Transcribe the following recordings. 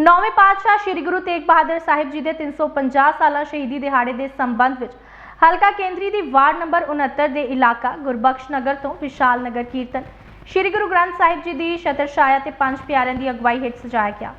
ਨੌਵੇਂ ਪਾਤਸ਼ਾਹ ਸ੍ਰੀ ਗੁਰੂ ਤੇਗ ਬਹਾਦਰ ਸਾਹਿਬ ਜੀ ਦੇ 350 ਸਾਲਾ ਸ਼ਹੀਦੀ ਦਿਹਾੜੇ ਦੇ ਸੰਬੰਧ ਵਿੱਚ ਹਲਕਾ ਕੇਂਦਰੀ ਦੀ ਵਾਰਡ ਨੰਬਰ 69 ਦੇ ਇਲਾਕਾ ਗੁਰਬਖਸ਼ ਨਗਰ ਤੋਂ ਵਿਸ਼ਾਲ ਨਗਰ ਕੀਰਤਨ ਸ੍ਰੀ ਗੁਰੂ ਗ੍ਰੰਥ ਸਾਹਿਬ ਜੀ ਦੀ ਛਤਰ ਛਾਇਆ ਤੇ ਪੰਜ ਪਿਆਰਿਆਂ ਦੀ ਅਗਵਾਈ ਹੇਠ ਸਜਾਇਆ ਗਿਆ।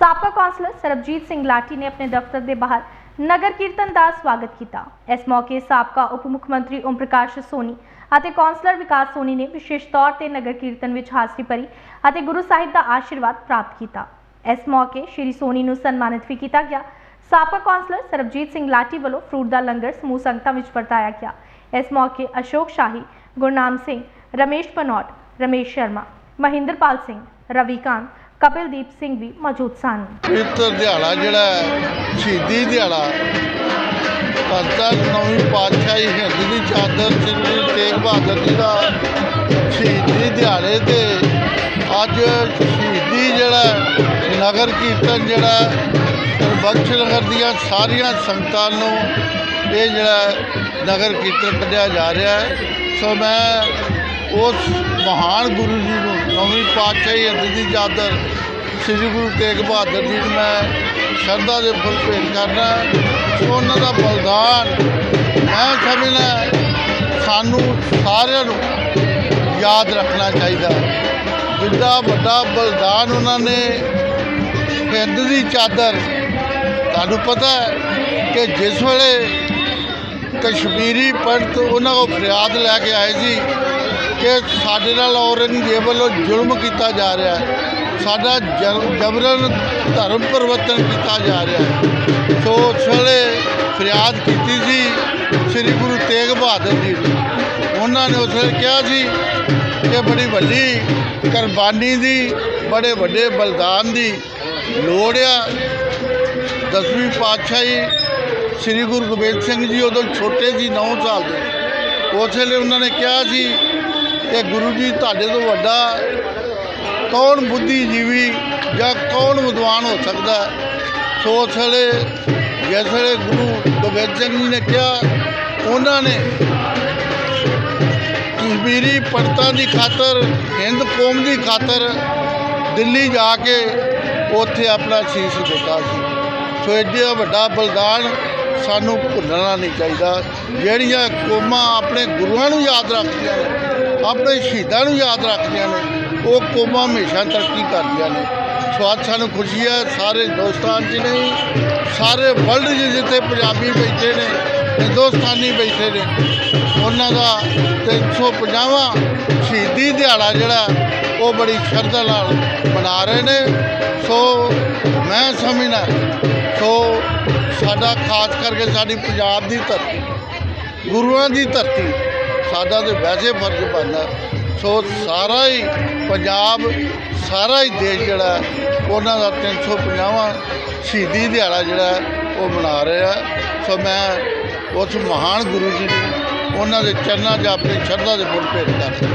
ਸਾਬਕਾ ਕੌਂਸਲਰ ਸਰਬਜੀਤ ਸਿੰਘ ਲਾਠੀ ਨੇ ਆਪਣੇ ਦਫ਼ਤਰ ਦੇ ਬਾਹਰ ਨਗਰ ਕੀਰਤਨ ਦਾ ਸਵਾਗਤ ਕੀਤਾ। ਇਸ ਮੌਕੇ ਸਾਬਕਾ ਉਪ ਮੁੱਖ ਮੰਤਰੀ ਓਮ ਪ੍ਰਕਾਸ਼ ਸੋਨੀ ਅਤੇ ਕੌਂਸਲਰ ਵਿਕਾਸ ਸੋਨੀ ਨੇ ਵਿਸ਼ੇਸ਼ ਤੌਰ ਤੇ ਨਗਰ ਕੀਰਤਨ ਵਿੱਚ ਹਾਜ਼ਰੀ ਭਰੀ ਅਤੇ ਗੁਰੂ ਸਾਹਿਬ ਦਾ ਆਸ਼ੀਰਵਾਦ ਪ੍ਰਾਪਤ ਕੀਤਾ। ਇਸ ਮੌਕੇ ਸ਼੍ਰੀ ਸੋਨੀ ਨੂੰ ਸਨਮਾਨਿਤ ਵੀ ਕੀਤਾ ਗਿਆ। ਸਾਬਕਾ ਕੌਂਸਲਰ ਸਰਬਜੀਤ ਸਿੰਘ ਲਾਠੀ ਵੱਲੋਂ ਫਰੂਟ ਦਾ ਲੰਗਰ ਸਮੂਹ ਸੰਗਤਾਂ ਵਿੱਚ ਵਰਤਾਇਆ ਗਿਆ। ਇਸ ਮੌਕੇ ਅਸ਼ੋਕ ਸ਼ਾਹੀ ਗੁਰਨਾਮ ਸਿੰਘ ਰਮੇਸ਼ ਪਨੌਟ ਰਮੇਸ਼ ਸ਼ਰਮਾ ਮਹਿੰਦਰਪਾਲ ਸਿੰਘ ਰਵੀਕਾਂਤ ਕਪਿਲਦੀਪ ਸਿੰਘ ਵੀ ਮੌਜੂਦ ਸਨ। ਪਵਿੱਤਰ ਦਿਹਾੜਾ ਜਿਹੜਾ ਹੈ, ਸ਼ਹੀਦੀ ਦਿਹਾੜਾ ਕਰਤਾ ਨੌਵੀਂ ਪਾਤਸ਼ਾਹੀ ਹਿੰਦ ਦੀ ਚਾਦਰ ਸ੍ਰੀ ਗੁਰੂ ਤੇਗ ਬਹਾਦਰ ਜੀ ਦਾ ਸ਼ਹੀਦੀ ਦਿਹਾੜੇ ਤੇ ਅੱਜ ਸ਼ਹੀਦੀ ਜਿਹੜਾ ਹੈ, ਨਗਰ ਕੀਰਤਨ ਜਿਹੜਾ ਬਖਸ਼ ਨਗਰ ਦੀਆਂ ਸਾਰੀਆਂ ਸੰਗਤਾਂ ਨੂੰ ਇਹ ਜਿਹੜਾ ਨਗਰ ਕੀਰਤਨ ਕੱਢਿਆ ਜਾ ਰਿਹਾ ਹੈ। ਸੋ ਮੈਂ ਉਸ ਮਹਾਨ ਗੁਰੂ ਜੀ ਨੂੰ, ਨੌਵੀਂ ਪਾਤਸ਼ਾਹੀ ਹਿੰਦ ਦੀ ਚਾਦਰ ਸ੍ਰੀ ਗੁਰੂ ਤੇਗ ਬਹਾਦਰ ਜੀ ਨੂੰ ਮੈਂ ਸ਼ਰਧਾ ਦੇ ਫੁੱਲ ਭੇਟ ਕਰਨਾ ਸੋ ਉਹਨਾਂ ਦਾ ਬਲਿਦਾਨ ਮੈਂ ਸਮਝਣਾ ਸਾਨੂੰ ਸਾਰਿਆਂ ਨੂੰ ਯਾਦ ਰੱਖਣਾ ਚਾਹੀਦਾ ਜਿੱਦਾਂ ਵੱਡਾ ਬਲਿਦਾਨ ਉਹਨਾਂ ਨੇ ਹਿੰਦ ਦੀ ਚਾਦਰ। ਤੁਹਾਨੂੰ ਪਤਾ ਕਿ ਜਿਸ ਵੇਲੇ ਕਸ਼ਮੀਰੀ ਪੰਡਤ ਉਹਨਾਂ ਕੋਲ ਫਰਿਆਦ ਲੈ ਕੇ ਆਏ ਸੀ ਕਿ ਸਾਡੇ ਨਾਲ ਔਰੰਗਜ਼ੇਬ ਵੱਲੋਂ ਜ਼ੁਲਮ ਕੀਤਾ ਜਾ ਰਿਹਾ ਹੈ। ਸਾਡਾ ਜਰ- ਜਬਰਨ ਧਰਮ ਪਰਿਵਰਤਨ ਕੀਤਾ ਜਾ ਰਿਹਾ ਹੈ। ਸੋ ਉਸ ਵੇਲੇ ਫਰਿਆਦ ਕੀਤੀ ਸੀ ਸ੍ਰੀ ਗੁਰੂ ਤੇਗ ਬਹਾਦਰ ਜੀ ਨੂੰ। ਉਹਨਾਂ ਨੇ ਉਸ ਵੇਲੇ ਕਿਹਾ ਸੀ ਕਿ ਬੜੀ ਵੱਡੀ ਕੁਰਬਾਨੀ ਦੀ, ਬੜੇ ਵੱਡੇ ਬਲਿਦਾਨ ਦੀ ਲੋੜ ਆ। ਦਸਵੀਂ ਪਾਤਸ਼ਾਹੀ ਸ੍ਰੀ ਗੁਰੂ ਗੋਬਿੰਦ ਸਿੰਘ ਜੀ ਉਦੋਂ ਛੋਟੇ ਸੀ 9 ਸਾਲ ਦੇ। ਉਸ ਵੇਲੇ ਉਹਨਾਂ ਨੇ ਕਿਹਾ ਸੀ ਕਿ ਗੁਰੂ ਜੀ ਤੁਹਾਡੇ ਤੋਂ ਵੱਡਾ ਕੌਣ ਬੁੱਧੀਜੀਵੀ ਜਾਂ ਕੌਣ ਵਿਦਵਾਨ ਹੋ ਸਕਦਾ ਸੋ ਉਸ ਵੇਲੇ ਜਿਸ ਵੇਲੇ ਗੁਰੂ ਗੋਬਿੰਦ ਸਿੰਘ ਜੀ ਨੇ ਕਿਹਾ, ਉਹਨਾਂ ਨੇ ਕਸ਼ਮੀਰੀ ਪੰਡਤਾਂ ਦੀ ਖਾਤਰ, ਹਿੰਦ ਕੌਮ ਦੀ ਖਾਤਰ ਦਿੱਲੀ ਜਾ ਕੇ ਉੱਥੇ ਆਪਣਾ ਸੀਸ ਦਿੱਤਾ ਸੀ। ਸੋ ਐਡਾ ਵੱਡਾ ਬਲਿਦਾਨ ਸਾਨੂੰ ਭੁੱਲਣਾ ਨਹੀਂ ਚਾਹੀਦਾ। ਜਿਹੜੀਆਂ ਕੌਮਾਂ ਆਪਣੇ ਗੁਰੂਆਂ ਨੂੰ ਯਾਦ ਰੱਖਦੀਆਂ ਨੇ, ਆਪਣੇ ਸ਼ਹੀਦਾਂ ਨੂੰ ਯਾਦ ਰੱਖਦੀਆਂ ਨੇ, ਉਹ ਕੌਮਾਂ ਹਮੇਸ਼ਾ ਤਰੱਕੀ ਕਰਦੀਆਂ ਨੇ। ਸੋ ਅੱਜ ਸਾਨੂੰ ਖੁਸ਼ੀ ਹੈ, ਸਾਰੇ ਹਿੰਦੁਸਤਾਨ 'ਚ ਨਹੀਂ ਸਾਰੇ ਵਰਲਡ 'ਚ ਜਿੱਥੇ ਪੰਜਾਬੀ ਬੈਠੇ ਨੇ ਹਿੰਦੁਸਤਾਨੀ ਬੈਠੇ ਨੇ, ਉਹਨਾਂ ਦਾ 350ਵਾਂ ਸ਼ਹੀਦੀ ਦਿਹਾੜਾ ਜਿਹੜਾ ਉਹ ਬੜੀ ਸ਼ਰਧਾ ਨਾਲ ਮਨਾ ਰਹੇ ਨੇ। ਸੋ ਮੈਂ ਸਮਝਣਾ ਸੋ ਸਾਡਾ ਖਾਸ ਕਰਕੇ ਸਾਡੀ ਪੰਜਾਬ ਦੀ ਧਰਤੀ, ਗੁਰੂਆਂ ਦੀ ਧਰਤੀ, ਸਾਡਾ ਤੇ ਵੈਸੇ ਫਰਜ਼ ਬਣਦਾ ਸੋ ਸਾਰਾ ਹੀ ਪੰਜਾਬ, ਸਾਰਾ ਹੀ ਦੇਸ਼ ਜਿਹੜਾ ਉਹਨਾਂ ਦਾ 350ਵਾਂ ਸ਼ਹੀਦੀ ਦਿਹਾੜਾ ਜਿਹੜਾ ਉਹ ਮਨਾ ਰਿਹਾ ਸੋ ਮੈਂ ਉਸ ਮਹਾਨ ਗੁਰੂ ਜੀ ਨੂੰ ਉਹਨਾਂ ਦੇ ਚਰਨਾਂ 'ਚ ਆਪਣੀ ਸ਼ਰਧਾ ਦੇ ਫੁੱਲ ਭੇਟ ਕਰਦਾ